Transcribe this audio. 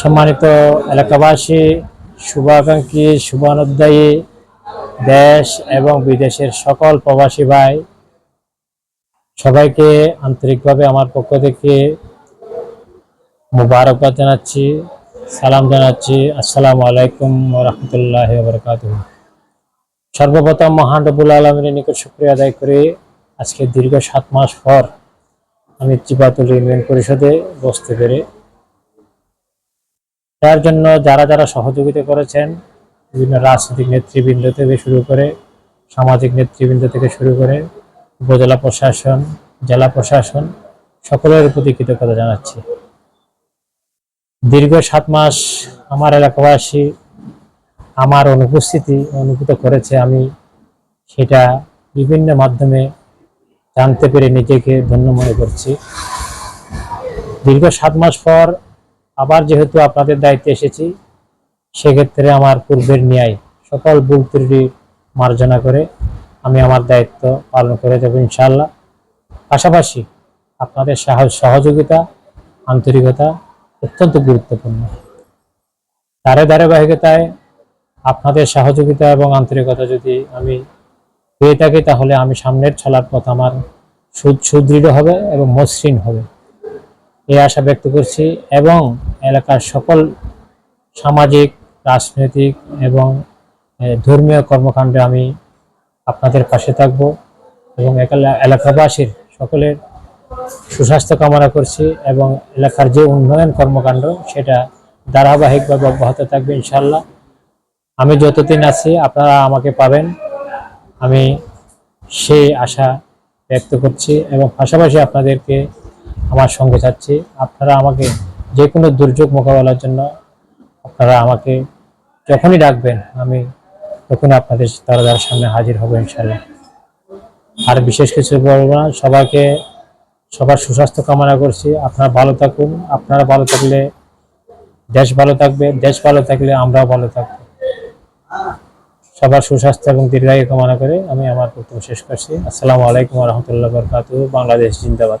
সম্মানিত এলাকাবাসী, শুভাকাঙ্ক্ষী শুভানুদ্দায়ী দেশ এবং বিদেশের সকল প্রবাসী ভাই, সবাইকে আন্তরিকভাবে আমার পক্ষ থেকে মুবারকবাদ জানাচ্ছি, সালাম জানাচ্ছি। আসসালামু আলাইকুম রহমতুল্লাহ বরকাত সর্বপ্রথম মহান রবুল আলমের নিকট শুক্রিয়া আদায় করে। আজকে দীর্ঘ সাত মাস পর আমি চিপাতুল ইউনিয়ন পরিষদে বসতে পেরে তার জন্য যারা যারা সহযোগিতা করেছেন, বিভিন্ন রাজনৈতিক নেতৃবৃন্দ থেকে শুরু করে, সামাজিক নেতৃবৃন্দ থেকে শুরু করে, উপজেলা প্রশাসন, জেলা প্রশাসন, সকলের প্রতি কৃতজ্ঞতা জানাচ্ছি। দীর্ঘ সাত মাস আমার এলাকাবাসী আমার অনুপস্থিতি অনুভূত করেছে আমি, সেটা বিভিন্ন মাধ্যমে জানতে পেরে নিজেকে ধন্য মনে করছি। দীর্ঘ সাত মাস পর আবার যেহেতু আপনাদের দায়িত্বে এসেছি, সেক্ষেত্রে আমার পূর্বের ন্যায় সকল ভুল ত্রুটি মার্জনা করে আমি আমার দায়িত্ব পালন করে যাব ইনশাল্লাহ পাশাপাশি আপনাদের সাহস সহযোগিতা, আন্তরিকতা অত্যন্ত গুরুত্বপূর্ণ। তারে ধারাবাহিকতায় আপনাদের সহযোগিতা এবং আন্তরিকতা যদি আমি পেয়ে থাকি, তাহলে আমি সামনের চলার পথ আমার সুদৃঢ় হবে এবং মসৃণ হবে। এই আশা ব্যক্ত করছি এবং এলাকার সকল সামাজিক, রাজনৈতিক এবং ধর্মীয় কর্মকাণ্ডে আমি আপনাদের পাশে থাকব এবং এলাকাবাসীর সকলের সুস্বাস্থ্য কামনা করছি এবং এলাকার যে উন্নয়ন কর্মকাণ্ড সেটা ধারাবাহিকভাবে অব্যাহত থাকবে ইনশাল্লাহ আমি যতদিন আছি আপনারা আমাকে পাবেন। আমি সেই আশা ব্যক্ত করছি এবং পাশাপাশি আপনাদেরকে আমার সঙ্গে চাচ্ছি আপনারা আমাকে যে কোনো দুর্যোগ মোকাবেলার জন্য আপনারা আমাকে যখনই ডাকবেন, আমি তখনই আপনাদের দরজার সামনে হাজির হব ইনশাল্লাহ আর বিশেষ কিছু বলব না, সবাইকে সবার সুস্বাস্থ্য কামনা করছি। আপনারা ভালো থাকুন, আপনারা ভালো থাকলে দেশ ভালো থাকবে, দেশ ভালো থাকলে আমরাও ভালো থাকব। সবার সুস্বাস্থ্য এবং দীর্ঘায়ু কামনা করে আমি আমার বক্তব্য শেষ করছি। আসসালামু আলাইকুম রহমতুল্লাহ বরকাত বাংলাদেশ জিন্দাবাদ।